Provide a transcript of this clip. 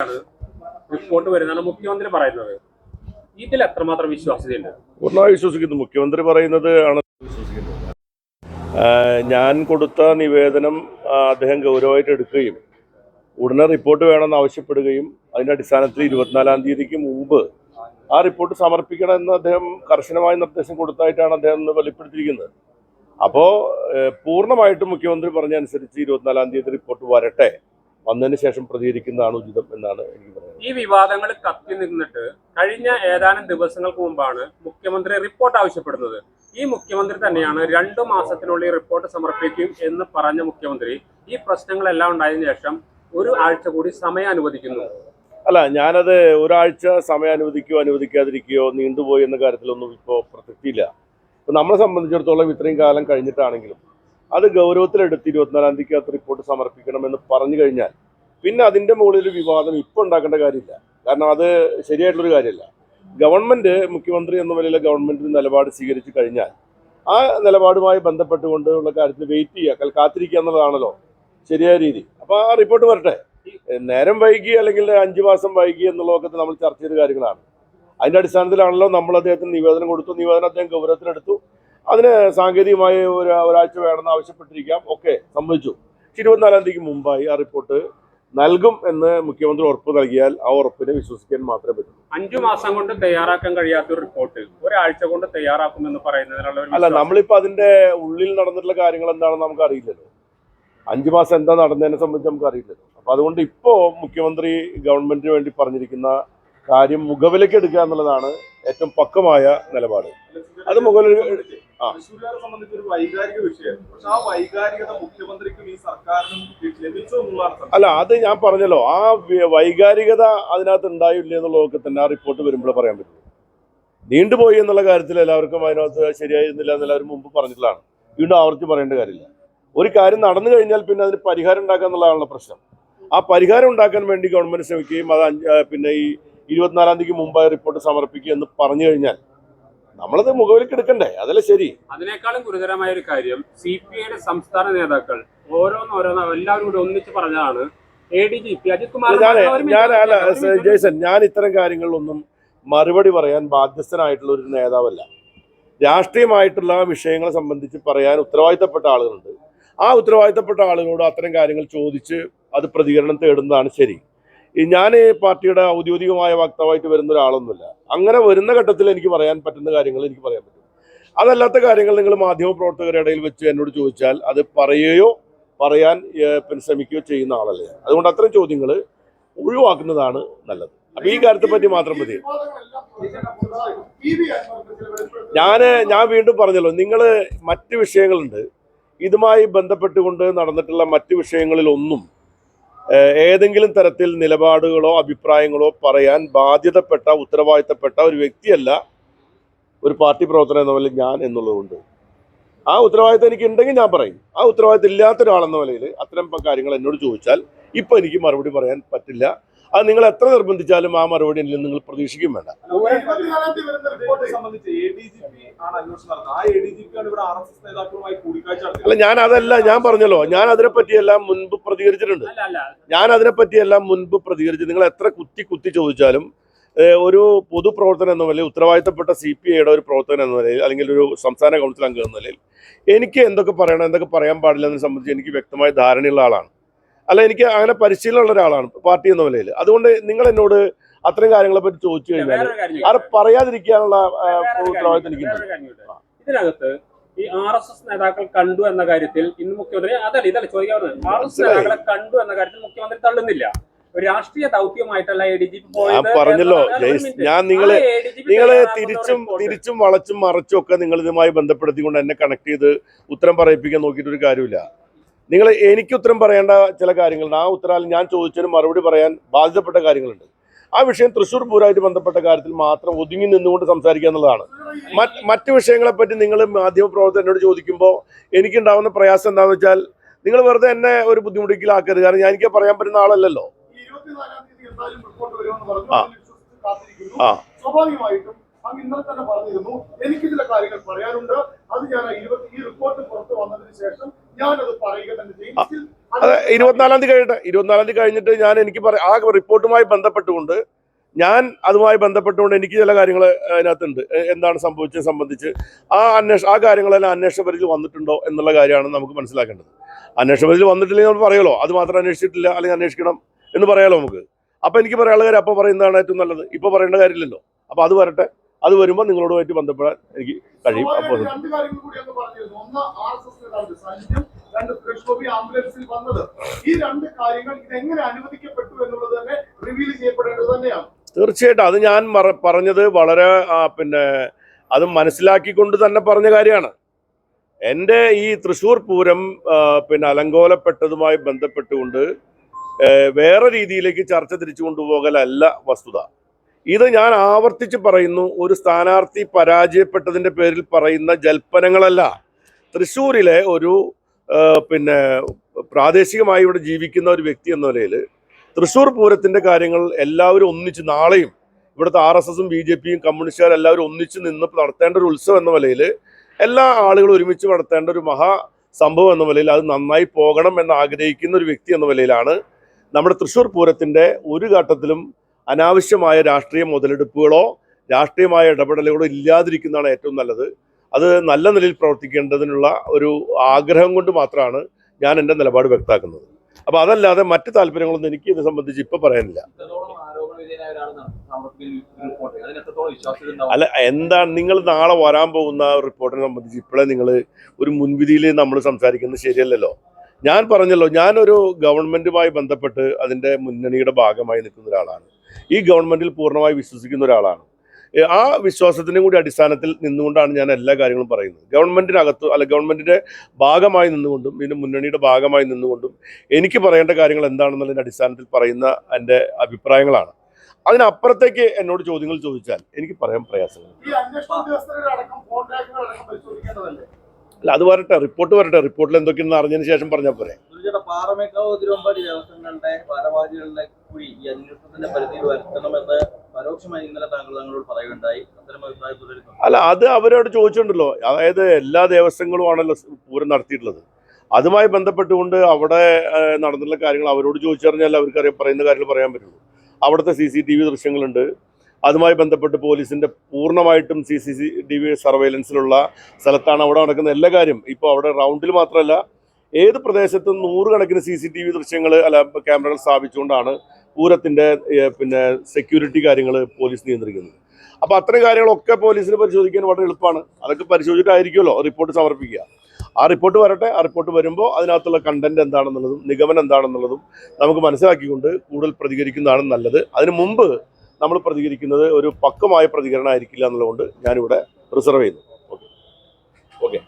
Report വരുന്നതാണ് മുഖ്യമന്ത്രി പറയുന്നത്. ഇതിൽ എത്രമാത്രം വിശ്വാസ്യതയുണ്ട്? പൂർണമായി വിശ്വസിക്കുന്നു. മുഖ്യമന്ത്രി പറയുന്നത് ആണ്. ഞാൻ കൊടുത്ത നിവേദനം അദ്ദേഹം ഗൗരവമായിട്ട് എടുക്കുകയും ഉടനെ റിപ്പോർട്ട് വേണമെന്ന് ആവശ്യപ്പെടുകയും അതിന്റെ അടിസ്ഥാനത്തിൽ ഇരുപത്തിനാലാം തീയതിക്ക് മുമ്പ് ആ റിപ്പോർട്ട് സമർപ്പിക്കണമെന്ന് അദ്ദേഹം കർശനമായ നിർദ്ദേശം കൊടുത്തായിട്ടാണ് അദ്ദേഹം ഇന്ന് വെളിപ്പെടുത്തിയിരിക്കുന്നത്. അപ്പോൾ പൂർണമായിട്ടും മുഖ്യമന്ത്രി പറഞ്ഞ അനുസരിച്ച് ഇരുപത്തിനാലാം തീയതി റിപ്പോർട്ട് വരട്ടെ. വന്നതിന് ശേഷം പ്രതികരിക്കുന്നതാണ് ഉചിതം എന്നാണ് എനിക്ക് പറയുന്നത് ഈ വിവാദങ്ങൾ കത്തി നിന്നിട്ട് കഴിഞ്ഞ ഏതാനും ദിവസങ്ങൾക്ക് മുമ്പാണ് മുഖ്യമന്ത്രി റിപ്പോർട്ട് ആവശ്യപ്പെടുന്നത്. ഈ മുഖ്യമന്ത്രി തന്നെയാണ് രണ്ടു മാസത്തിനുള്ളിൽ റിപ്പോർട്ട് സമർപ്പിക്കും എന്ന് പറഞ്ഞ മുഖ്യമന്ത്രി ഈ പ്രശ്നങ്ങളെല്ലാം ഉണ്ടായതിനു ശേഷം ഒരു ആഴ്ച കൂടി സമയം അനുവദിക്കുന്നു. അല്ല ഞാനത് ഒരാഴ്ച സമയം അനുവദിക്കുകയോ അനുവദിക്കാതിരിക്കുകയോ നീണ്ടുപോയി എന്ന കാര്യത്തിലൊന്നും ഇപ്പോൾ പ്രസക്തിയില്ല. നമ്മളെ സംബന്ധിച്ചിടത്തോളം ഇത്രയും കാലം കഴിഞ്ഞിട്ടാണെങ്കിലും അത് ഗൗരവത്തിലെടുത്ത് ഇരുപത്തിനാലാം തീയതിക്ക് അത് റിപ്പോർട്ട് സമർപ്പിക്കണമെന്ന് പറഞ്ഞു കഴിഞ്ഞാൽ പിന്നെ അതിന്റെ മുകളിൽ വിവാദം ഇപ്പോൾ ഉണ്ടാക്കേണ്ട കാര്യമില്ല. കാരണം അത് ശരിയായിട്ടുള്ളൊരു കാര്യമല്ല. ഗവൺമെന്റ് മുഖ്യമന്ത്രി എന്ന നിലയിലെ ഗവൺമെന്റ് നിലപാട് സ്വീകരിച്ചു കഴിഞ്ഞാൽ ആ നിലപാടുമായി ബന്ധപ്പെട്ടുകൊണ്ടുള്ള കാര്യത്തിൽ വെയിറ്റ് ചെയ്യുക കാത്തിരിക്കുക എന്നുള്ളതാണല്ലോ ശരിയായ രീതി. അപ്പോൾ ആ റിപ്പോർട്ട് വരട്ടെ. നേരം വൈകി അല്ലെങ്കിൽ അഞ്ച് മാസം വൈകി എന്നുള്ളതൊക്കെ നമ്മൾ ചർച്ച ചെയ്ത കാര്യങ്ങളാണ്. അതിന്റെ അടിസ്ഥാനത്തിലാണല്ലോ നമ്മൾ അദ്ദേഹത്തിന് നിവേദനം കൊടുത്തു. നിവേദനം അദ്ദേഹം ഗൗരവത്തിലെടുത്തു. അതിന് സാങ്കേതികമായ ഒരു ഒരാഴ്ച വേണമെന്ന് ആവശ്യപ്പെട്ടിരിക്കാം. ഓക്കെ സംബന്ധിച്ചു പക്ഷെ ഇരുപത്തിനാലാം തീയതിക്ക് മുമ്പായി ആ റിപ്പോർട്ട് നൽകും എന്ന് മുഖ്യമന്ത്രി ഉറപ്പ് നൽകിയാൽ ആ ഉറപ്പിനെ വിശ്വസിക്കാൻ മാത്രമേ പറ്റൂ. അഞ്ചു മാസം കൊണ്ട് തയ്യാറാക്കാൻ കഴിയാത്ത ഒരു റിപ്പോർട്ട് ഒരാഴ്ച കൊണ്ട് തയ്യാറാക്കുമെന്ന് പറയുന്നതിനുള്ള അല്ല നമ്മളിപ്പോ അതിന്റെ ഉള്ളിൽ നടന്നിട്ടുള്ള കാര്യങ്ങൾ എന്താണെന്ന് നമുക്ക് അറിയില്ലല്ലോ അഞ്ചു മാസം എന്താ നടന്നതിനെ സംബന്ധിച്ച് നമുക്ക് അറിയില്ലല്ലോ അപ്പൊ അതുകൊണ്ട് ഇപ്പോ മുഖ്യമന്ത്രി ഗവൺമെന്റിന് വേണ്ടി പറഞ്ഞിരിക്കുന്ന കാര്യം മുഖവിലേക്ക് എടുക്കുക എന്നുള്ളതാണ് ഏറ്റവും പക്കമായ നിലപാട്. അത് മുഖവിലേക്ക്. തൃശ്ശൂരുകാരെ സംബന്ധിച്ച് ഒരു വൈകാരിക വിഷയമാണ് പക്ഷെ ആ വൈകാരികത മുഖ്യമന്ത്രിക്കും ഈ സർക്കാരിനും ലഭിച്ചു എന്നുള്ളതാണ് അല്ല അത് ഞാൻ പറഞ്ഞല്ലോ. ആ വൈകാരികത അതിനകത്ത് ഉണ്ടായില്ല എന്നുള്ളതൊക്കെ തന്നെ ആ റിപ്പോർട്ട് വരുമ്പോൾ പറയാൻ പറ്റും. നീണ്ടുപോയി എന്നുള്ള കാര്യത്തിൽ എല്ലാവർക്കും അതിനകത്ത് ശരിയായിരുന്നില്ല എന്ന് എല്ലാവരും മുമ്പ് പറഞ്ഞിട്ടുള്ളതാണ്. വീണ്ടും ആവർത്തി പറയേണ്ട കാര്യമില്ല. ഒരു കാര്യം നടന്നു കഴിഞ്ഞാൽ പിന്നെ അതിന് പരിഹാരം ഉണ്ടാക്കുക എന്നുള്ളതാണല്ലോ പ്രശ്നം. ആ പരിഹാരം ഉണ്ടാക്കാൻ വേണ്ടി ഗവൺമെന്റ് ശ്രമിക്കുകയും അത് പിന്നെ ഈ ഇരുപത്തിനാലാം തീയതിക്ക് മുമ്പായി റിപ്പോർട്ട് സമർപ്പിക്കുക എന്ന് പറഞ്ഞു കഴിഞ്ഞാൽ നമ്മളത് മുഖവിലേക്ക് എടുക്കണ്ടേ? അതല്ലേ ശരി. അതിനേക്കാളും ഗുരുതരമായ ഒരു കാര്യം സി പി ഐയുടെ സംസ്ഥാന നേതാക്കൾ ഓരോന്നോരോന്ന് എല്ലാവരും കൂടി ഒന്നിച്ച് പറഞ്ഞതാണ് A D G P Ajith Kumar ഞാൻ അല്ല ജയ്സൺ ഞാൻ ഇത്തരം കാര്യങ്ങളിലൊന്നും മറുപടി പറയാൻ ബാധ്യസ്ഥനായിട്ടുള്ള ഒരു നേതാവല്ല. രാഷ്ട്രീയമായിട്ടുള്ള വിഷയങ്ങളെ സംബന്ധിച്ച് പറയാൻ ഉത്തരവാദിത്തപ്പെട്ട ആളുകളുണ്ട്. ആ ഉത്തരവാദിത്തപ്പെട്ട ആളുകളോട് അത്തരം കാര്യങ്ങൾ ചോദിച്ച് അത് പ്രതികരണം തേടുന്നതാണ് ശരി. ഞാൻ പാർട്ടിയുടെ ഔദ്യോഗികമായ വക്താവായിട്ട് വരുന്ന ഒരാളൊന്നുമില്ല. അങ്ങനെ വരുന്ന ഘട്ടത്തിൽ എനിക്ക് പറയാൻ പറ്റുന്ന കാര്യങ്ങൾ എനിക്ക് പറയാൻ പറ്റും. അതല്ലാത്ത കാര്യങ്ങൾ നിങ്ങൾ മാധ്യമപ്രവർത്തകരുടെ ഇടയിൽ വെച്ച് എന്നോട് ചോദിച്ചാൽ അത് പറയുകയോ പറയാൻ ശ്രമിക്കുകയോ ചെയ്യുന്ന ആളല്ല. അതുകൊണ്ട് അത്തരം ചോദ്യങ്ങൾ ഒഴിവാക്കുന്നതാണ് നല്ലത്. അപ്പൊ ഈ കാര്യത്തെ പറ്റി മാത്രം മതി. ഞാൻ ഞാൻ വീണ്ടും പറഞ്ഞല്ലോ നിങ്ങൾ മറ്റ് വിഷയങ്ങളുണ്ട്. ഇതുമായി ബന്ധപ്പെട്ടുകൊണ്ട് നടന്നിട്ടുള്ള മറ്റ് വിഷയങ്ങളിലൊന്നും ഏതെങ്കിലും തരത്തിൽ നിലപാടുകളോ അഭിപ്രായങ്ങളോ പറയാൻ ബാധ്യതപ്പെട്ട ഉത്തരവാദിത്തപ്പെട്ട ഒരു വ്യക്തിയല്ല ഒരു പാർട്ടി പ്രവർത്തനം എന്ന നിലയിൽ ഞാൻ എന്നുള്ളതുകൊണ്ട്. ആ ഉത്തരവാദിത്തം എനിക്ക് ഉണ്ടെങ്കിൽ ഞാൻ പറയും. ആ ഉത്തരവാദിത്തം ഇല്ലാത്ത ഒരാളെന്ന നിലയിൽ അത്തരം കാര്യങ്ങൾ എന്നോട് ചോദിച്ചാൽ ഇപ്പം എനിക്ക് മറുപടി പറയാൻ പറ്റില്ല. അത് നിങ്ങൾ എത്ര നിർബന്ധിച്ചാലും ആ മറുപടി എന്നിൽ നിങ്ങൾ പ്രതീക്ഷിക്കും വേണ്ട. അല്ല ഞാൻ അതല്ല ഞാൻ പറഞ്ഞല്ലോ ഞാൻ അതിനെ പറ്റിയെല്ലാം മുൻപ് പ്രതികരിച്ചിട്ടുണ്ട്. അല്ല അല്ല. ഞാൻ അതിനെ പറ്റിയെല്ലാം മുൻപ് പ്രതികരിച്ചു നിങ്ങൾ എത്ര കുത്തി കുത്തി ചോദിച്ചാലും ഒരു പൊതുപ്രവർത്തനം എന്ന നിലയിൽ ഉത്തരവാദിത്തപ്പെട്ട സി പി ഐയുടെ ഒരു പ്രവർത്തനം എന്ന നിലയിൽ അല്ലെങ്കിൽ ഒരു സംസ്ഥാന കൗൺസിൽ അംഗം എന്ന നിലയിൽ എനിക്ക് എന്തൊക്കെ പറയണം എന്തൊക്കെ പറയാൻ പാടില്ല എന്നതിനെ സംബന്ധിച്ച് എനിക്ക് വ്യക്തമായ ധാരണയുള്ള ആളാണ്. അല്ല എനിക്ക് അങ്ങനെ പരിശീലനമുള്ള ഒരാളാണ് പാർട്ടി എന്ന നിലയിൽ. അതുകൊണ്ട് നിങ്ങൾ എന്നോട് അത്രയും കാര്യങ്ങളെ പറ്റി ചോദിച്ചു കഴിഞ്ഞാൽ അത് പറയാതിരിക്കാനുള്ള ഉത്തരവാദിത്വം എനിക്ക് ഉത്തരവാദിത്തം എനിക്കുണ്ട്. ഇതിനകത്ത് ഈ ആർ എസ് എസ് നേതാക്കൾ കണ്ടു എന്ന കാര്യത്തിൽ ഇന്ന് മുഖ്യമന്ത്രി അതല്ല ഇതല്ല ചോദിക്കാവുന്നത് ആർ എസ് എസ് നേതാക്കളെ കണ്ടു എന്ന കാര്യത്തിൽ മുഖ്യമന്ത്രി തള്ളുന്നില്ല. രാഷ്ട്രീയ ദൗത്യമായിട്ടല്ല എ ഡി ജി പി ഞാൻ പറഞ്ഞല്ലോ, ഞാൻ നിങ്ങളെ- നിങ്ങൾ നിങ്ങളെ തിരിച്ചും തിരിച്ചും വളച്ചും മറച്ചും ഒക്കെ നിങ്ങൾ ഇതുമായി ബന്ധപ്പെടുത്തിക്കൊണ്ട് എന്നെ കണക്ട് ചെയ്ത് ഉത്തരം പറയിപ്പിക്കാൻ നോക്കിയിട്ടൊരു കാര്യമില്ല നിങ്ങൾ എനിക്ക് ഉത്തരം പറയേണ്ട ചില കാര്യങ്ങളുണ്ട്. ആ ഉത്തരം ഞാൻ ചോദിച്ചതിന് മറുപടി പറയാൻ ബാധ്യതപ്പെട്ട കാര്യങ്ങളുണ്ട്. ആ വിഷയം തൃശ്ശൂർ പൂരമായിട്ട് ബന്ധപ്പെട്ട കാര്യത്തിൽ മാത്രം ഒതുങ്ങി നിന്നുകൊണ്ട് സംസാരിക്കുക എന്നുള്ളതാണ്. മറ്റ് മറ്റ് വിഷയങ്ങളെ പറ്റി നിങ്ങൾ മാധ്യമപ്രവർത്തകർ എന്നോട് ചോദിക്കുമ്പോൾ എനിക്കുണ്ടാവുന്ന പ്രയാസം എന്താണെന്ന് വെച്ചാൽ നിങ്ങൾ വെറുതെ എന്നെ ഒരു ബുദ്ധിമുട്ടിക്കലാക്കരുത്. കാരണം ഞാൻ എനിക്ക് പറയാൻ പറ്റുന്ന ആളല്ലല്ലോ. ആ. ആ. സ്വാഭാവികമായിട്ടും ഇന്നലെ തന്നെ പറഞ്ഞിരുന്നു. എനിക്ക് ചില കാര്യങ്ങൾ പറയാനുണ്ട്. അത് ഞാൻ ഈ റിപ്പോർട്ട് പുറത്തു വന്നതിന് ശേഷം ഞാനത് പറയുക തന്നെ ചെയ്യും. അതെ ഇരുപത്തിനാലാം തീയതി കഴിയട്ടെ ഇരുപത്തിനാലാം തീയതി കഴിഞ്ഞിട്ട് ഞാൻ എനിക്ക് പറ ആ റിപ്പോർട്ടുമായി ബന്ധപ്പെട്ടുകൊണ്ട് ഞാൻ അതുമായി ബന്ധപ്പെട്ടുകൊണ്ട് എനിക്ക് ചില കാര്യങ്ങൾ അതിനകത്തുണ്ട്. എന്താണ് സംഭവിച്ചത് സംബന്ധിച്ച് ആ അന്വേഷ ആ കാര്യങ്ങളെല്ലാം അന്വേഷണ പരിധി വന്നിട്ടുണ്ടോ എന്നുള്ള കാര്യമാണ് നമുക്ക് മനസ്സിലാക്കേണ്ടത്. അന്വേഷണ പരിധി വന്നിട്ടില്ലെങ്കിൽ നമ്മൾ പറയുമല്ലോ അത് മാത്രം അന്വേഷിച്ചിട്ടില്ല അല്ലെങ്കിൽ അന്വേഷിക്കണം എന്ന് പറയാലോ നമുക്ക്. അപ്പോൾ എനിക്ക് പറയാനുള്ള കാര്യം അപ്പോൾ പറയുന്നതാണ് ഏറ്റവും നല്ലത്. ഇപ്പോൾ പറയേണ്ട കാര്യമില്ലല്ലോ. അപ്പോൾ അത് വരട്ടെ. അത് വരുമ്പോൾ നിങ്ങളോടുമായിട്ട് ബന്ധപ്പെടാൻ എനിക്ക് കഴിയും. അപ്പോൾ നേതാവ് സഞ്ജും രണ്ട് സുരേഷ് ഗോപി ആംബുലൻസിൽ വന്നത്. ഈ രണ്ട് കാര്യങ്ങൾ ഇതെങ്ങനെ അനുവദിക്കപ്പെട്ടു എന്നുള്ളത് തന്നെ റിവീൽ ചെയ്യപ്പെടേണ്ടത് തന്നെയാണ്. തീർച്ചയായിട്ടും. അത് ഞാൻ പറഞ്ഞത് വളരെ പിന്നെ അത് മനസ്സിലാക്കിക്കൊണ്ട് തന്നെ പറഞ്ഞ കാര്യമാണ്. എന്റെ ഈ തൃശ്ശൂർ പൂരം പിന്നെ അലങ്കോലപ്പെട്ടതുമായി ബന്ധപ്പെട്ടുകൊണ്ട് വേറെ രീതിയിലേക്ക് ചർച്ച തിരിച്ചു കൊണ്ടുപോകലല്ല വസ്തുത. ഇത് ഞാൻ ആവർത്തിച്ച് പറയുന്നു ഒരു സ്ഥാനാർത്ഥി പരാജയപ്പെട്ടതിന്റെ പേരിൽ പറയുന്ന ജൽപ്പനങ്ങളല്ല. തൃശ്ശൂരിലെ ഒരു പിന്നെ പ്രാദേശികമായി ഇവിടെ ജീവിക്കുന്ന ഒരു വ്യക്തി എന്ന നിലയിൽ തൃശ്ശൂർ പൂരത്തിന്റെ കാര്യങ്ങൾ എല്ലാവരും ഒന്നിച്ച് നാളെയും ഇവിടുത്തെ ആർ എസ് എസും ബി ജെ പിയും കമ്മ്യൂണിസ്റ്റുകാർ എല്ലാവരും ഒന്നിച്ച് നിന്ന് നടത്തേണ്ട ഒരു ഉത്സവം എന്ന നിലയിൽ എല്ലാ ആളുകളും ഒരുമിച്ച് നടത്തേണ്ട ഒരു മഹാ സംഭവം എന്ന നിലയിൽ അത് നന്നായി പോകണം എന്ന് ആഗ്രഹിക്കുന്ന ഒരു വ്യക്തി എന്ന നിലയിലാണ് നമ്മുടെ തൃശ്ശൂർ പൂരത്തിന്റെ ഒരു ഘട്ടത്തിലും അനാവശ്യമായ രാഷ്ട്രീയ മുതലെടുപ്പുകളോ രാഷ്ട്രീയമായ ഇടപെടലുകളോ ഇല്ലാതിരിക്കുന്നതാണ് ഏറ്റവും നല്ലത്. അത് നല്ല നിലയിൽ പ്രവർത്തിക്കേണ്ടതിനുള്ള ഒരു ആഗ്രഹം കൊണ്ട് മാത്രമാണ് ഞാൻ എന്റെ നിലപാട് വ്യക്തമാക്കുന്നത്. അപ്പോൾ അതല്ലാതെ മറ്റ് താല്പര്യങ്ങളൊന്നും എനിക്ക് ഇത് സംബന്ധിച്ച് ഇപ്പം പറയാനില്ല. അല്ല എന്താണ് നിങ്ങൾ നാളെ വരാൻ പോകുന്ന റിപ്പോർട്ടിനെ സംബന്ധിച്ച് ഇപ്പോഴേ നിങ്ങൾ ഒരു മുൻവിധിയിൽ നമ്മൾ സംസാരിക്കുന്നത് ശരിയല്ലല്ലോ. ഞാൻ പറഞ്ഞല്ലോ ഞാനൊരു ഗവൺമെന്റുമായി ബന്ധപ്പെട്ട് അതിന്റെ മുന്നണിയുടെ ഭാഗമായി നിൽക്കുന്ന ഒരാളാണ്. ഈ ഗവൺമെന്റിൽ പൂർണമായി വിശ്വസിക്കുന്ന ഒരാളാണ്. ആ വിശ്വാസത്തിനും കൂടി അടിസ്ഥാനത്തിൽ നിന്നുകൊണ്ടാണ് ഞാൻ എല്ലാ കാര്യങ്ങളും പറയുന്നത്. ഗവൺമെന്റിനകത്ത് അല്ല ഗവൺമെന്റിന്റെ ഭാഗമായി നിന്നുകൊണ്ടും ഇതിന്റെ മുന്നണിയുടെ ഭാഗമായി നിന്നുകൊണ്ടും എനിക്ക് പറയേണ്ട കാര്യങ്ങൾ എന്താണെന്നുള്ളതിന്റെ അടിസ്ഥാനത്തിൽ പറയുന്ന എന്റെ അഭിപ്രായങ്ങളാണ്. അതിനപ്പുറത്തേക്ക് എന്നോട് ചോദ്യങ്ങൾ ചോദിച്ചാൽ എനിക്ക് പറയാൻ പ്രയാസങ്ങൾ അല്ല അത് വരട്ടെ റിപ്പോർട്ട് വരട്ടെ. റിപ്പോർട്ടിൽ എന്തൊക്കെയാണെന്ന് അറിഞ്ഞതിന് ശേഷം പറഞ്ഞാൽ പോരെ. സുനിൽചേട്ടാ പാറമേക്കാവ് തിരുവമ്പാടി ദേവസ്വങ്ങളുടെ ഭാരവാഹികളുടെ കൂടി ഈ അന്വേഷണത്തിന്റെ പരിധിയിൽ വരുത്തണമെന്ന് പരോക്ഷമായി ഇന്നലെ താങ്കൾ തങ്ങളോട് പറയുകയുണ്ടായി. അത്തരം അഭിപ്രായം അല്ല അത് അവരോട് ചോദിച്ചിട്ടുണ്ടല്ലോ. അതായത് എല്ലാ ദേവസ്വങ്ങളും ആണല്ലോ പൂരം നടത്തിയിട്ടുള്ളത്. അതുമായി ബന്ധപ്പെട്ടുകൊണ്ട് അവിടെ നടന്നിട്ടുള്ള കാര്യങ്ങൾ അവരോട് ചോദിച്ചറിഞ്ഞാൽ അവർക്ക് പറയുന്ന കാര്യങ്ങൾ പറയാൻ പറ്റുള്ളൂ. അവിടുത്തെ സി സി ടി വി ദൃശ്യങ്ങളുണ്ട്. അതുമായി ബന്ധപ്പെട്ട് പോലീസിന്റെ പൂർണമായിട്ടും C C C T V സർവൈലൻസിലുള്ള സ്ഥലത്താണ് അവിടെ നടക്കുന്ന എല്ലാ കാര്യം. ഇപ്പോൾ അവിടെ റൗണ്ടിൽ മാത്രമല്ല ഏത് പ്രദേശത്തും നൂറുകണക്കിന് സി സി ടി വി ദൃശ്യങ്ങൾ അല്ല ക്യാമറകൾ സ്ഥാപിച്ചുകൊണ്ടാണ് പൂരത്തിന്റെ പിന്നെ സെക്യൂരിറ്റി കാര്യങ്ങൾ പോലീസ് നിയന്ത്രിക്കുന്നത്. അപ്പോൾ അത്തരം കാര്യങ്ങളൊക്കെ പോലീസിന് പരിശോധിക്കാൻ വളരെ എളുപ്പമാണ്. അതൊക്കെ പരിശോധിച്ചിട്ടായിരിക്കുമല്ലോ റിപ്പോർട്ട് സമർപ്പിക്കുക. ആ റിപ്പോർട്ട് വരട്ടെ ആ റിപ്പോർട്ട് വരുമ്പോൾ അതിനകത്തുള്ള കണ്ടന്റ് എന്താണെന്നുള്ളതും നിഗമനം എന്താണെന്നുള്ളതും നമുക്ക് മനസ്സിലാക്കിക്കൊണ്ട് കൂടുതൽ പ്രതികരിക്കുന്നതാണ് നല്ലത്. അതിനു മുമ്പ് നമ്മൾ പ്രതികരിക്കുന്നത് ഒരു പക്വമായ പ്രതികരണം ആയിരിക്കില്ല എന്നുള്ളതുകൊണ്ട് ഞാനിവിടെ റിസർവ് ചെയ്യുന്നു. Okay okay